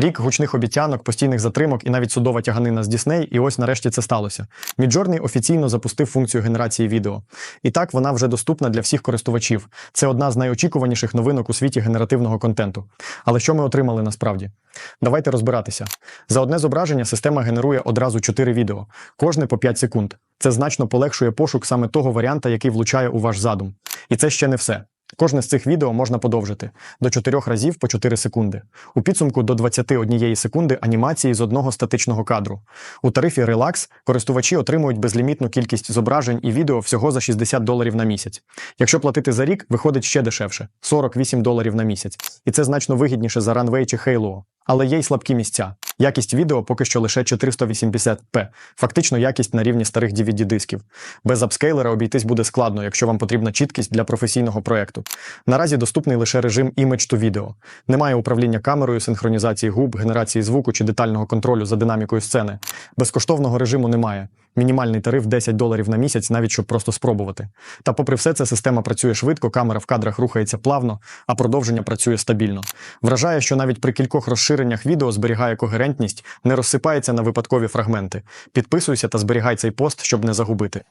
Рік гучних обіцянок, постійних затримок і навіть судова тяганина з Дісней, і ось нарешті це сталося. Midjourney офіційно запустив функцію генерації відео. І так вона вже доступна для всіх користувачів. Це одна з найочікуваніших новинок у світі генеративного контенту. Але що ми отримали насправді? Давайте розбиратися. За одне зображення система генерує одразу 4 відео, кожне по 5 секунд. Це значно полегшує пошук саме того варіанта, який влучає у ваш задум. І це ще не все. Кожне з цих відео можна подовжити до 4 разів по 4 секунди. У підсумку до 21 секунди анімації з одного статичного кадру. У тарифі Relax користувачі отримують безлімітну кількість зображень і відео всього за 60 доларів на місяць. Якщо платити за рік, виходить ще дешевше 48 доларів на місяць. І це значно вигідніше за Runway чи Halo. Але є й слабкі місця. Якість відео поки що лише 480p, фактично якість на рівні старих DVD-дисків. Без апскейлера обійтись буде складно, якщо вам потрібна чіткість для професійного проекту. Наразі доступний лише режим Image to Video. Немає управління камерою, синхронізації губ, генерації звуку чи детального контролю за динамікою сцени. Безкоштовного режиму немає. Мінімальний тариф 10 доларів на місяць, навіть щоб просто спробувати. Та попри все це система працює швидко, камера в кадрах рухається плавно, а продовження працює стабільно. Вражає, що навіть при кількох розширеннях відео зберігає когерентність, не розсипається на випадкові фрагменти. Підписуйся та зберігай цей пост, щоб не загубити.